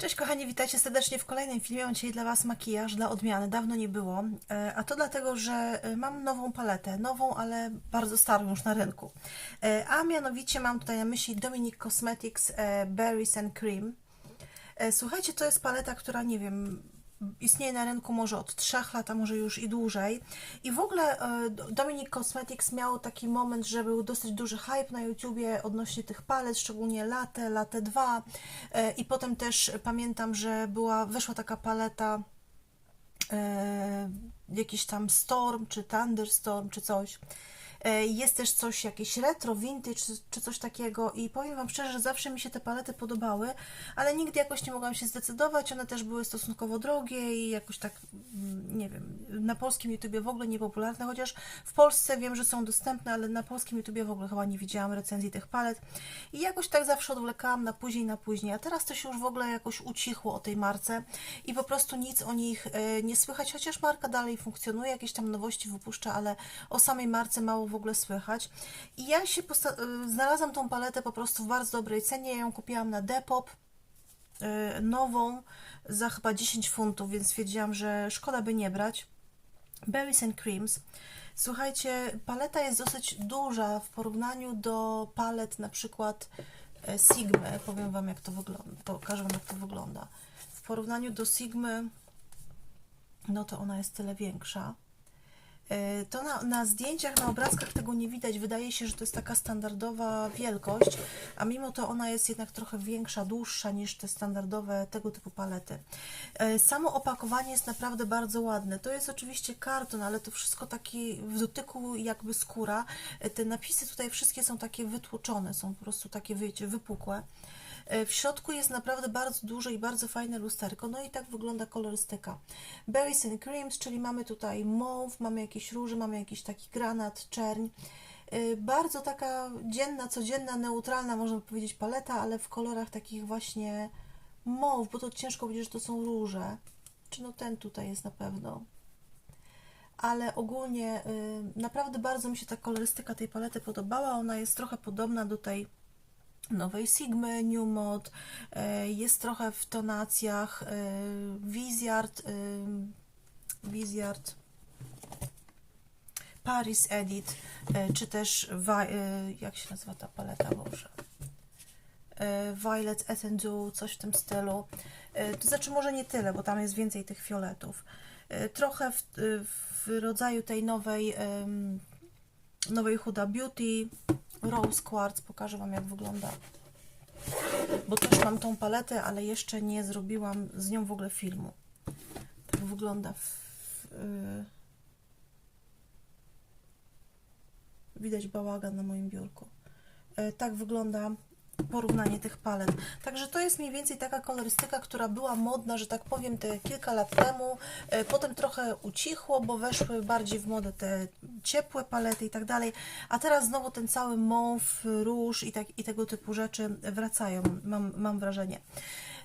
Cześć kochani, witajcie serdecznie w kolejnym filmie. Mam dzisiaj dla Was makijaż dla odmiany. Dawno nie było, E, a to dlatego, że e, mam nową paletę. Nową, ale bardzo starą już na rynku. E, A mianowicie mam tutaj na myśli Dominic Cosmetics Berries and Cream. Słuchajcie, to jest paleta, która nie wiem, istnieje na rynku może od 3 lat, a może już i dłużej. I w ogóle e, Dominic Cosmetics miał taki moment, że był dosyć duży hype na YouTubie odnośnie tych palet, szczególnie Latte, Latte 2. E, I potem też pamiętam, że była, weszła taka paleta e, jakiś tam Storm, czy Thunderstorm, czy coś. E, Jest też coś, jakieś retro, vintage, czy, coś takiego i powiem Wam szczerze, że zawsze mi się te palety podobały, ale nigdy jakoś nie mogłam się zdecydować, one też były stosunkowo drogie i jakoś tak, mm, nie wiem, na polskim YouTubie w ogóle niepopularne, chociaż w Polsce wiem, że są dostępne, ale na polskim YouTubie w ogóle chyba nie widziałam recenzji tych palet. I jakoś tak zawsze odwlekałam na później, na później, a teraz to się już w ogóle jakoś ucichło o tej marce i po prostu nic o nich e, nie słychać, chociaż marka dalej funkcjonuje, jakieś tam nowości wypuszcza, ale o samej marce mało w ogóle słychać. I ja się y, znalazłam tą paletę po prostu w bardzo dobrej cenie. Ja ją kupiłam na Depop y, nową za chyba 10 funtów, więc stwierdziłam, że szkoda by nie brać. Berries and Creams. Słuchajcie, paleta jest dosyć duża w porównaniu do palet na przykład e, Sigmy. Powiem Wam jak to wygląda, pokażę Wam jak to wygląda. W porównaniu do Sigmy, no to ona jest tyle większa. E, To na, na zdjęciach, na obrazkach tego nie widać. Wydaje się, że to jest taka standardowa wielkość, a mimo to ona jest jednak trochę większa, dłuższa niż te standardowe tego typu palety. E, Samo opakowanie jest naprawdę bardzo ładne. To jest oczywiście karton, ale to wszystko taki w dotyku jakby skóra. E, Te napisy tutaj wszystkie są takie wytłoczone, są po prostu takie, wiecie, wypukłe. E, W środku jest naprawdę bardzo duże i bardzo fajne lusterko. No i tak wygląda kolorystyka. Berries and Creams, czyli mamy tutaj mauve, mamy jakieś róże, mamy jakiś taki granat, czerń. E, Bardzo taka dzienna, codzienna, neutralna, można powiedzieć, paleta, ale w kolorach takich właśnie mauve, bo to ciężko powiedzieć, że to są róże. Czy no ten tutaj jest na pewno. Ale ogólnie y, naprawdę bardzo mi się ta kolorystyka tej palety podobała. Ona jest trochę podobna do tej nowej Sigmy, New Mod, e, jest trochę w tonacjach e, Visyard, e, Visyard Paris Edit, czy też jak się nazywa ta paleta, Boże? Violet Etendue, coś w tym stylu. To znaczy może nie tyle, bo tam jest więcej tych fioletów. Trochę w, w rodzaju tej nowej nowej Huda Beauty Rose Quartz. Pokażę Wam jak wygląda. Bo też mam tą paletę, ale jeszcze nie zrobiłam z nią w ogóle filmu. Tak wygląda w, w, Widać bałagan na moim biurku. E, Tak wygląda porównanie tych palet. Także to jest mniej więcej taka kolorystyka, która była modna, że tak powiem, te kilka lat temu. E, Potem trochę ucichło, bo weszły bardziej w modę te ciepłe palety i tak dalej. A teraz znowu ten cały mauve, róż i, tak, i tego typu rzeczy wracają, mam, mam wrażenie.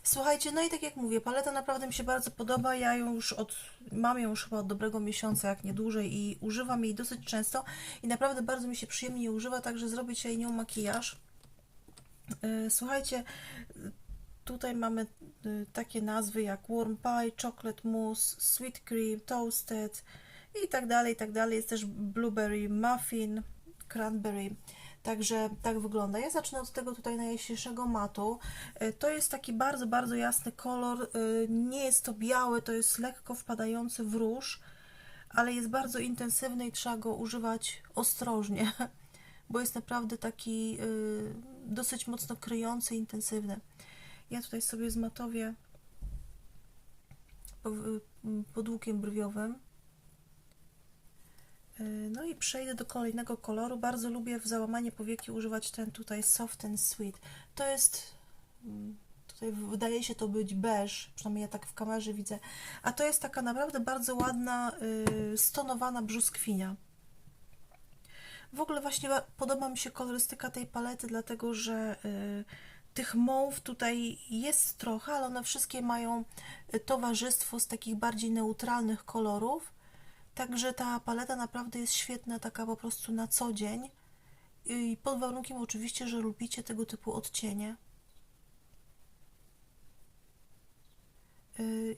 Słuchajcie, no i tak jak mówię, paleta naprawdę mi się bardzo podoba. Ja ją już od, mam ją już chyba od dobrego miesiąca, jak nie dłużej i używam jej dosyć często i naprawdę bardzo mi się przyjemnie używa, także zrobię dzisiaj nią makijaż. E, Słuchajcie, tutaj mamy y, takie nazwy jak warm pie, chocolate mousse, sweet cream, toasted i tak dalej, i tak dalej. Jest też blueberry muffin, cranberry. Także tak wygląda. Ja zacznę od tego tutaj najjaśniejszego matu. Y, To jest taki bardzo, bardzo jasny kolor. Nie jest to biały, to jest lekko wpadający w róż, ale jest bardzo intensywny i trzeba go używać ostrożnie, bo jest naprawdę taki y, dosyć mocno kryjący, intensywny. Ja tutaj sobie zmatowię po- pod łukiem brwiowym. Yy, No i przejdę do kolejnego koloru. Bardzo lubię w załamanie powieki używać ten tutaj soft and sweet. To jest, mm, tutaj wydaje się to być beige, przynajmniej ja tak w kamerze widzę. A to jest taka naprawdę bardzo ładna, yy, stonowana brzoskwinia. W ogóle właśnie ba- podoba mi się kolorystyka tej palety, dlatego że y, tych mauve tutaj jest trochę, ale one wszystkie mają y, towarzystwo z takich bardziej neutralnych kolorów. Także ta paleta naprawdę jest świetna, taka po prostu na co dzień. I pod warunkiem oczywiście, że lubicie tego typu odcienie.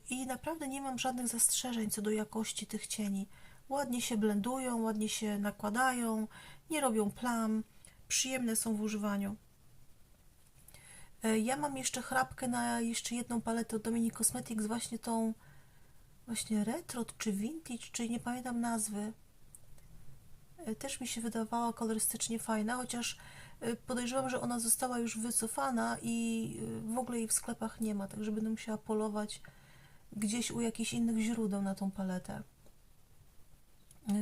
i naprawdę nie mam żadnych zastrzeżeń co do jakości tych cieni. Ładnie się blendują, ładnie się nakładają, nie robią plam, przyjemne są w używaniu. E, Ja mam jeszcze chrapkę na jeszcze jedną paletę od Dominic Cosmetics, właśnie tą właśnie retro czy vintage, czy nie pamiętam nazwy. E, Też mi się wydawała kolorystycznie fajna, chociaż e, podejrzewam, że ona została już wycofana i w ogóle jej w sklepach nie ma, także będę musiała polować gdzieś u jakichś innych źródeł na tą paletę.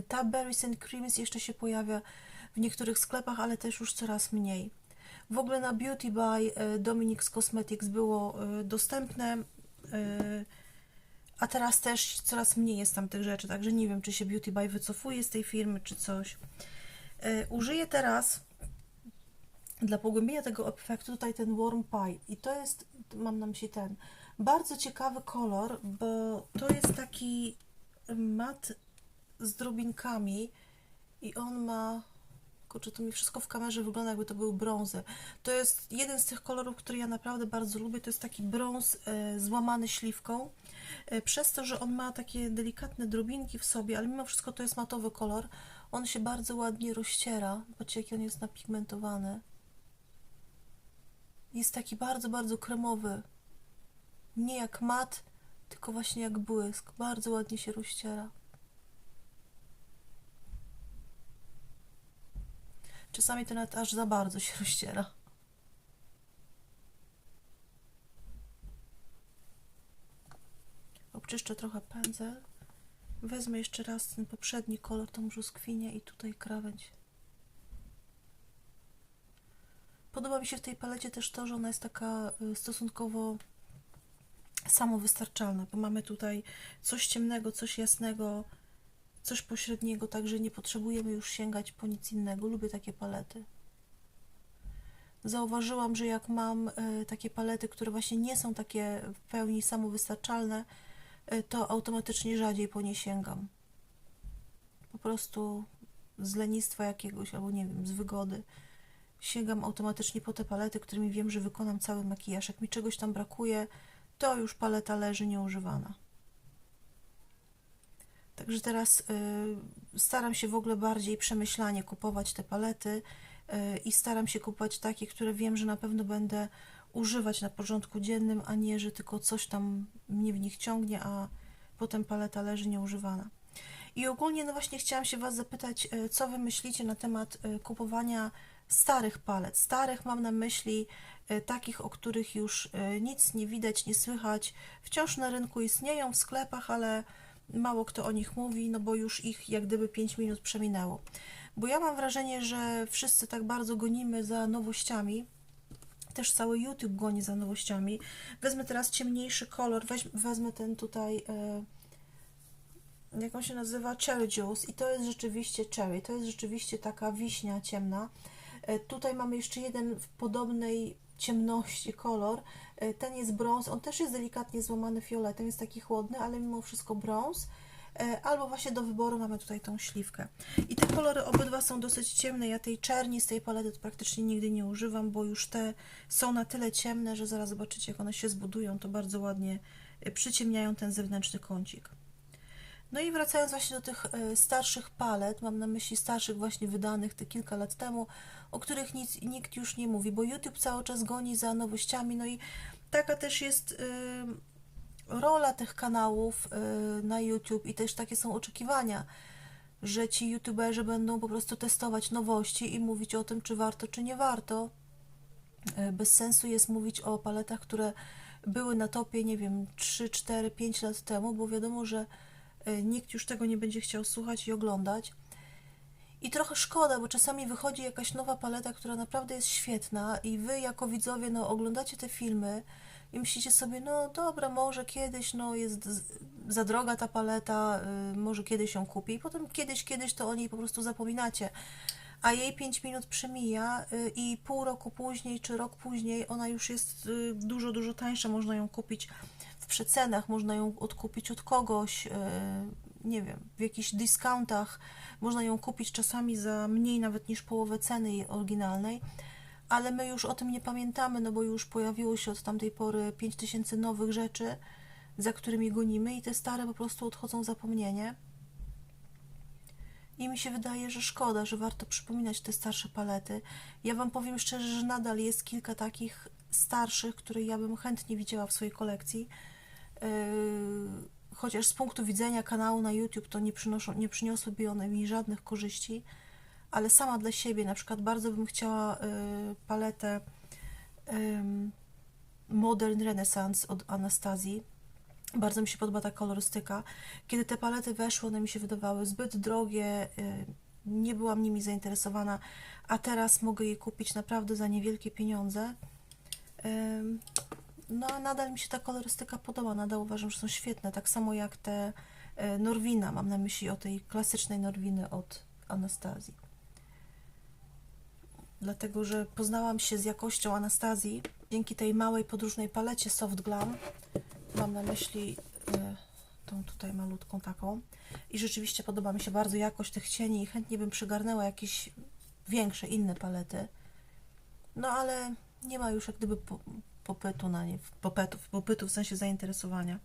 Ta Berries and Creams jeszcze się pojawia w niektórych sklepach, ale też już coraz mniej. W ogóle na Beauty by e, Dominic Cosmetics było e, dostępne, e, a teraz też coraz mniej jest tam tych rzeczy, także nie wiem, czy się Beauty by wycofuje z tej firmy, czy coś. Użyję teraz dla pogłębienia tego efektu tutaj ten Warm Pie i to jest, mam na myśli ten, bardzo ciekawy kolor, bo to jest taki mat z drobinkami i on ma kurczę, to mi wszystko w kamerze wygląda jakby to był brązy. To jest jeden z tych kolorów, który ja naprawdę bardzo lubię, to jest taki brąz e, złamany śliwką, e, przez to, że on ma takie delikatne drobinki w sobie, ale mimo wszystko to jest matowy kolor, on się bardzo ładnie rozciera, patrzcie jaki on jest napigmentowany. Jest taki bardzo, bardzo kremowy. Nie jak mat, tylko właśnie jak błysk. Bardzo ładnie się rozciera. Czasami to nawet aż za bardzo się rozciera. Obczyszczę trochę pędzel. Wezmę jeszcze raz ten poprzedni kolor, tą brzoskwinię i tutaj krawędź. Podoba mi się w tej palecie też to, że ona jest taka y, stosunkowo samowystarczalna, bo mamy tutaj coś ciemnego, coś jasnego, coś pośredniego, także nie potrzebujemy już sięgać po nic innego. Lubię takie palety. Zauważyłam, że jak mam y, takie palety, które właśnie nie są takie w pełni samowystarczalne, y, to automatycznie rzadziej po nie sięgam. Po prostu z lenistwa jakiegoś, albo nie wiem, z wygody. Sięgam automatycznie po te palety, którymi wiem, że wykonam cały makijaż. Jak mi czegoś tam brakuje, to już paleta leży nieużywana. Także teraz y, staram się w ogóle bardziej przemyślanie kupować te palety y, i staram się kupować takie, które wiem, że na pewno będę używać na porządku dziennym, a nie, że tylko coś tam mnie w nich ciągnie, a potem paleta leży nieużywana. I ogólnie, no właśnie chciałam się Was zapytać, y, co Wy myślicie na temat kupowania starych palet. Starych mam na myśli takich, o których już nic nie widać, nie słychać. Wciąż na rynku istnieją w sklepach, ale mało kto o nich mówi, no bo już ich jak gdyby 5 minut przeminęło. Bo ja mam wrażenie, że wszyscy tak bardzo gonimy za nowościami. Też cały YouTube goni za nowościami. Wezmę teraz ciemniejszy kolor, weź, wezmę ten tutaj, y, jak on się nazywa? Cherry Juice i to jest rzeczywiście cherry, to jest rzeczywiście taka wiśnia ciemna. Y, tutaj mamy jeszcze jeden w podobnej ciemności kolor. Y, Ten jest brąz, on też jest delikatnie złamany fioletem, jest taki chłodny, ale mimo wszystko brąz. Y, Albo właśnie do wyboru mamy tutaj tą śliwkę. I te kolory obydwa są dosyć ciemne. Ja tej czerni z tej palety praktycznie nigdy nie używam, bo już te są na tyle ciemne, że zaraz zobaczycie, jak one się zbudują. To bardzo ładnie y, przyciemniają ten zewnętrzny kącik. No i wracając właśnie do tych starszych palet, mam na myśli starszych właśnie wydanych te kilka lat temu, o których nic, nikt już nie mówi, bo YouTube cały czas goni za nowościami, no i taka też jest y, rola tych kanałów y, na YouTube i też takie są oczekiwania, że ci YouTuberzy będą po prostu testować nowości i mówić o tym, czy warto, czy nie warto. Y, Bez sensu jest mówić o paletach, które były na topie, nie wiem, 3, 4, 5 lat temu, bo wiadomo, że nikt już tego nie będzie chciał słuchać i oglądać. I trochę szkoda, bo czasami wychodzi jakaś nowa paleta, która naprawdę jest świetna i wy jako widzowie no, oglądacie te filmy i myślicie sobie, no dobra, może kiedyś no, jest za droga ta paleta, y, może kiedyś ją kupię i potem kiedyś, kiedyś to o niej po prostu zapominacie. A jej 5 minut przemija y, i pół roku później czy rok później ona już jest y, dużo, dużo tańsza. Można ją kupić w przecenach, można ją odkupić od kogoś, y, nie wiem, w jakichś dyskountach. Można ją kupić czasami za mniej nawet niż połowę ceny jej oryginalnej, ale my już o tym nie pamiętamy, no bo już pojawiło się od tamtej pory 5000 nowych rzeczy, za którymi gonimy i te stare po prostu odchodzą w zapomnienie. I mi się wydaje, że szkoda, że warto przypominać te starsze palety. Ja Wam powiem szczerze, że nadal jest kilka takich starszych, które ja bym chętnie widziała w swojej kolekcji. Yy, chociaż z punktu widzenia kanału na YouTube to nie, przynoszą, nie przyniosłyby one mi żadnych korzyści, ale sama dla siebie na przykład bardzo bym chciała yy, paletę ym, Modern Renaissance od Anastazji. Bardzo mi się podoba ta kolorystyka. Kiedy te palety weszły, one mi się wydawały zbyt drogie, y, nie byłam nimi zainteresowana, a teraz mogę je kupić naprawdę za niewielkie pieniądze. Ym, No, nadal mi się ta kolorystyka podoba, nadal uważam, że są świetne, tak samo jak te y, Norwina, mam na myśli o tej klasycznej Norwiny od Anastazji. Dlatego, że poznałam się z jakością Anastazji dzięki tej małej podróżnej palecie Soft Glam. Mam na myśli y, tą tutaj malutką taką. I rzeczywiście podoba mi się bardzo jakość tych cieni i chętnie bym przygarnęła jakieś większe, inne palety. No ale nie ma już jak gdyby popytu na nie, popytu, popytu w sensie zainteresowania.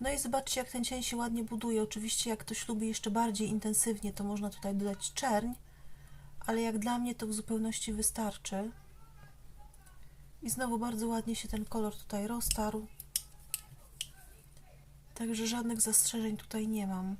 No i zobaczcie, jak ten cień się ładnie buduje. Oczywiście, jak ktoś lubi jeszcze bardziej intensywnie, to można tutaj dodać czerń, ale jak dla mnie to w zupełności wystarczy. I znowu bardzo ładnie się ten kolor tutaj roztarł. Także żadnych zastrzeżeń tutaj nie mam.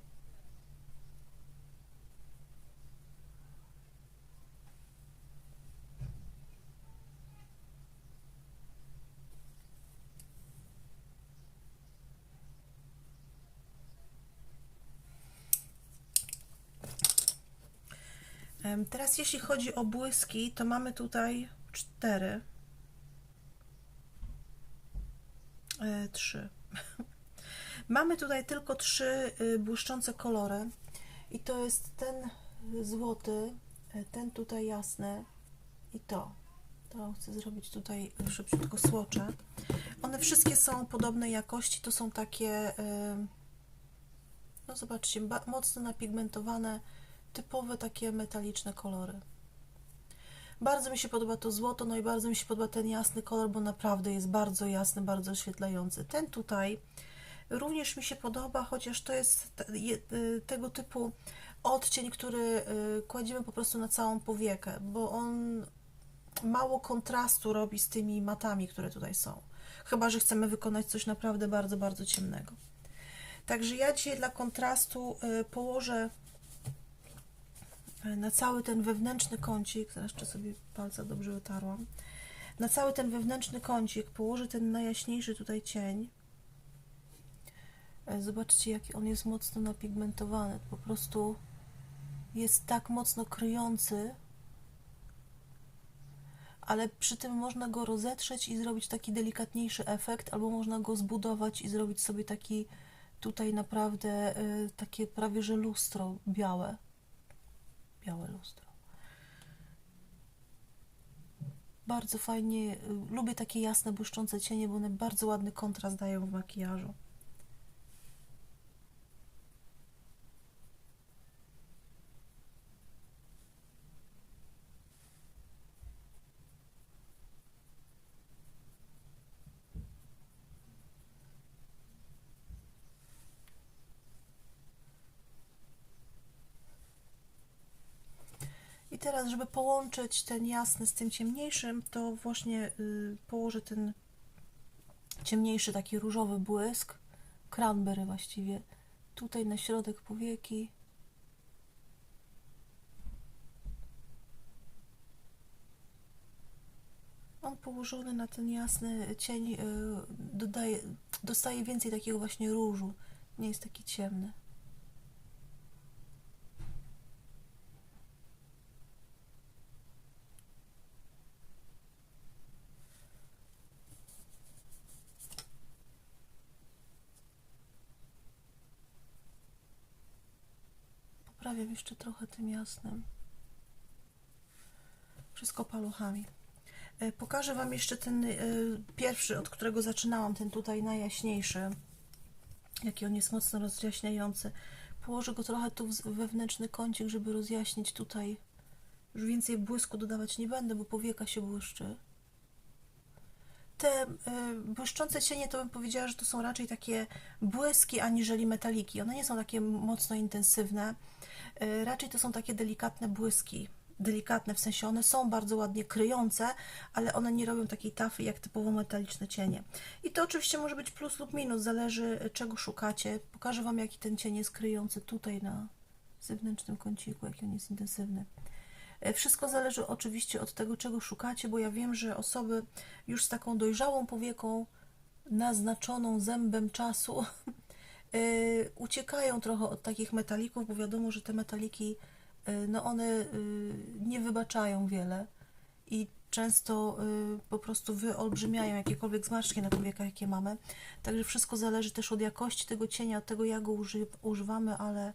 Teraz jeśli chodzi o błyski, to mamy tutaj cztery. E, trzy. Mamy tutaj tylko trzy y, błyszczące kolory i to jest ten złoty, y, ten tutaj jasny i to. To chcę zrobić tutaj szybciutko słocze. One wszystkie są podobnej jakości, to są takie, no zobaczcie, ba- mocno napigmentowane, typowe takie metaliczne kolory. Bardzo mi się podoba to złoto, no i bardzo mi się podoba ten jasny kolor, bo naprawdę jest bardzo jasny, bardzo oświetlający. Ten tutaj również mi się podoba, chociaż to jest y, tego typu odcień, który y, kładziemy po prostu na całą powiekę, bo on mało kontrastu robi z tymi matami, które tutaj są. Chyba, że chcemy wykonać coś naprawdę bardzo, bardzo ciemnego. Także ja dzisiaj dla kontrastu y, położę na cały ten wewnętrzny kącik, zaraz jeszcze sobie palca dobrze wytarłam, na cały ten wewnętrzny kącik położę ten najjaśniejszy tutaj cień. E, Zobaczcie, jaki on jest mocno napigmentowany. Po prostu jest tak mocno kryjący, ale przy tym można go rozetrzeć i zrobić taki delikatniejszy efekt, albo można go zbudować i zrobić sobie taki tutaj naprawdę y, takie prawie że lustro białe. Białe lustro. Bardzo fajnie, y, lubię takie jasne, błyszczące cienie, bo one bardzo ładny kontrast dają w makijażu. Teraz, żeby połączyć ten jasny z tym ciemniejszym, to właśnie y, położę ten ciemniejszy, taki różowy błysk, cranberry właściwie, tutaj na środek powieki. On położony na ten jasny cień y, dodaje, dostaje więcej takiego właśnie różu, nie jest taki ciemny. Poprawiam jeszcze trochę tym jasnym. Wszystko paluchami. E, Pokażę Wam jeszcze ten e, pierwszy, od którego zaczynałam, ten tutaj najjaśniejszy. Jaki on jest mocno rozjaśniający. Położę go trochę tu wewnętrzny kącik, żeby rozjaśnić tutaj. Już więcej błysku dodawać nie będę, bo powieka się błyszczy. Te y, błyszczące cienie to bym powiedziała, że to są raczej takie błyski aniżeli metaliki. One nie są takie mocno intensywne. Y, raczej to są takie delikatne błyski. Delikatne, w sensie one są bardzo ładnie kryjące, ale one nie robią takiej tafli jak typowo metaliczne cienie. I to oczywiście może być plus lub minus, zależy y, czego szukacie. Pokażę Wam jaki ten cień jest kryjący tutaj na zewnętrznym kąciku, jaki on jest intensywny. Wszystko zależy oczywiście od tego, czego szukacie, bo ja wiem, że osoby już z taką dojrzałą powieką, naznaczoną zębem czasu, e, uciekają trochę od takich metalików, bo wiadomo, że te metaliki, e, no one e, nie wybaczają wiele i często po prostu wyolbrzymiają jakiekolwiek zmarszczki na powiekach, jakie mamy. Także wszystko zależy też od jakości tego cienia, od tego, jak go uży, używamy, ale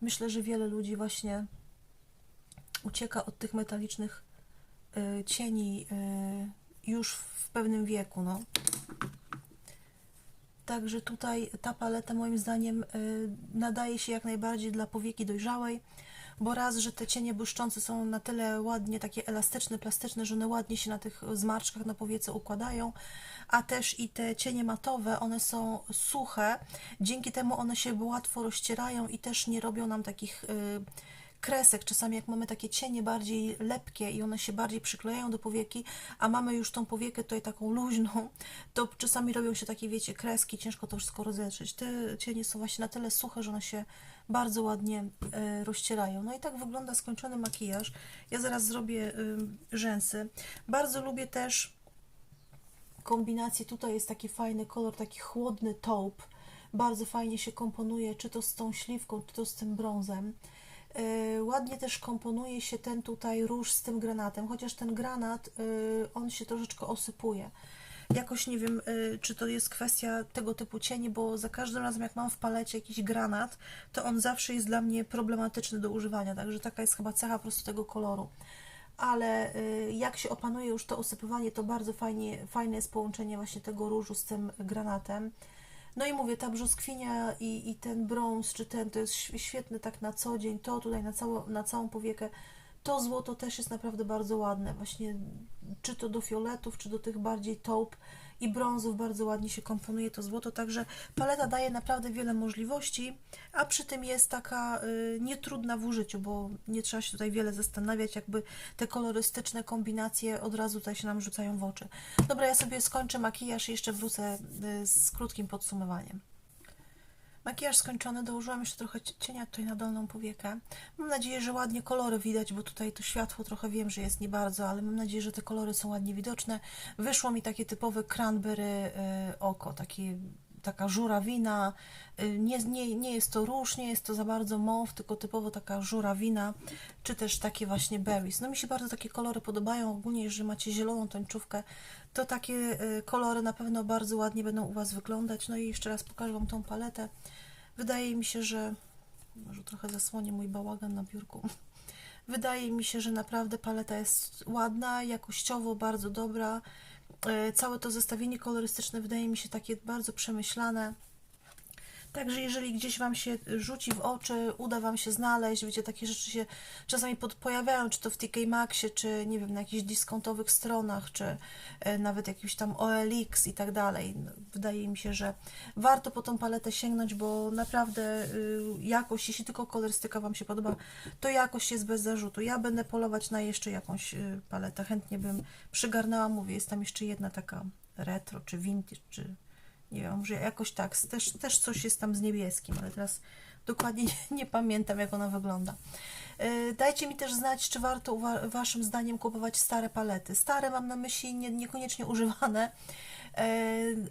myślę, że wiele ludzi właśnie ucieka od tych metalicznych y, cieni y, już w pewnym wieku, no. Także tutaj ta paleta moim zdaniem y, nadaje się jak najbardziej dla powieki dojrzałej, bo raz, że te cienie błyszczące są na tyle ładnie takie elastyczne, plastyczne, że one ładnie się na tych zmarszczkach na powiece układają, a też i te cienie matowe, one są suche, dzięki temu one się łatwo rozcierają i też nie robią nam takich kresek. Czasami jak mamy takie cienie bardziej lepkie i one się bardziej przyklejają do powieki, a mamy już tą powiekę tutaj taką luźną, to czasami robią się takie, wiecie, kreski, ciężko to wszystko rozetrzeć. Te cienie są właśnie na tyle suche, że one się bardzo ładnie e, rozcierają. No i tak wygląda skończony makijaż. Ja zaraz zrobię y, rzęsy. Bardzo lubię też kombinację. Tutaj jest taki fajny kolor, taki chłodny taupe. Bardzo fajnie się komponuje, czy to z tą śliwką, czy to z tym brązem. Yy, ładnie też komponuje się ten tutaj róż z tym granatem, chociaż ten granat, yy, on się troszeczkę osypuje. Jakoś nie wiem, yy, czy to jest kwestia tego typu cieni, bo za każdym razem jak mam w palecie jakiś granat, to on zawsze jest dla mnie problematyczny do używania, także taka jest chyba cecha po prostu tego koloru. Ale jak się opanuje już to osypywanie, to bardzo fajnie, fajne jest połączenie właśnie tego różu z tym granatem. No i mówię, ta brzoskwinia i, i ten brąz, czy ten, to jest św- świetne tak na co dzień, to tutaj na, cało, na całą powiekę. To złoto też jest naprawdę bardzo ładne, właśnie czy to do fioletów, czy do tych bardziej taupe i brązów bardzo ładnie się komponuje to złoto, także paleta daje naprawdę wiele możliwości, a przy tym jest taka y, nietrudna w użyciu, bo nie trzeba się tutaj wiele zastanawiać, jakby te kolorystyczne kombinacje od razu tutaj się nam rzucają w oczy. Dobra, ja sobie skończę makijaż i jeszcze wrócę y, z krótkim podsumowaniem. Makijaż skończony, dołożyłam jeszcze trochę cie- cienia tutaj na dolną powiekę. Mam nadzieję, że ładnie kolory widać, bo tutaj to światło trochę wiem, że jest nie bardzo, ale mam nadzieję, że te kolory są ładnie widoczne. Wyszło mi takie typowe cranberry y, oko, takie, taka żurawina. Y, nie, nie, nie jest to róż, nie jest to za bardzo mauve, tylko typowo taka żurawina, czy też takie właśnie berries. No mi się bardzo takie kolory podobają, ogólnie jeżeli macie zieloną tęczówkę, to takie y, kolory na pewno bardzo ładnie będą u Was wyglądać. No i jeszcze raz pokażę Wam tą paletę. Wydaje mi się, że może trochę zasłonię mój bałagan na biurku. Wydaje mi się, że naprawdę paleta jest ładna, jakościowo bardzo dobra. E, Całe to zestawienie kolorystyczne wydaje mi się takie bardzo przemyślane. Także jeżeli gdzieś Wam się rzuci w oczy, uda Wam się znaleźć, wiecie, takie rzeczy się czasami pod, pojawiają, czy to w TK Maxie, czy nie wiem, na jakichś dyskontowych stronach, czy e, nawet jakimś tam OLX i tak dalej. No, Wydaje mi się, że warto po tą paletę sięgnąć, bo naprawdę y, jakość, jeśli tylko kolorystyka Wam się podoba, to jakość jest bez zarzutu. Ja będę polować na jeszcze jakąś y, paletę. Chętnie bym przygarnęła, mówię, jest tam jeszcze jedna taka retro, czy vintage, czy nie wiem, może jakoś tak, też, też coś jest tam z niebieskim, ale teraz dokładnie nie, nie pamiętam, jak ona wygląda. Yy, Dajcie mi też znać, czy warto Waszym zdaniem kupować stare palety. Stare mam na myśli nie, niekoniecznie używane, yy,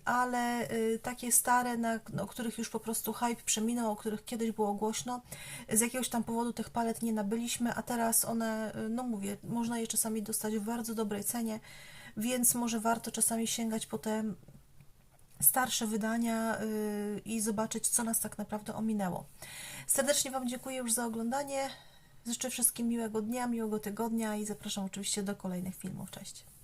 ale yy, takie stare, na, o których już po prostu hype przeminął, o których kiedyś było głośno. Z jakiegoś tam powodu tych palet nie nabyliśmy, a teraz one, no mówię, można je czasami dostać w bardzo dobrej cenie, więc może warto czasami sięgać po te starsze wydania yy, i zobaczyć, co nas tak naprawdę ominęło. Serdecznie Wam dziękuję już za oglądanie. Życzę wszystkim miłego dnia, miłego tygodnia i zapraszam oczywiście do kolejnych filmów. Cześć.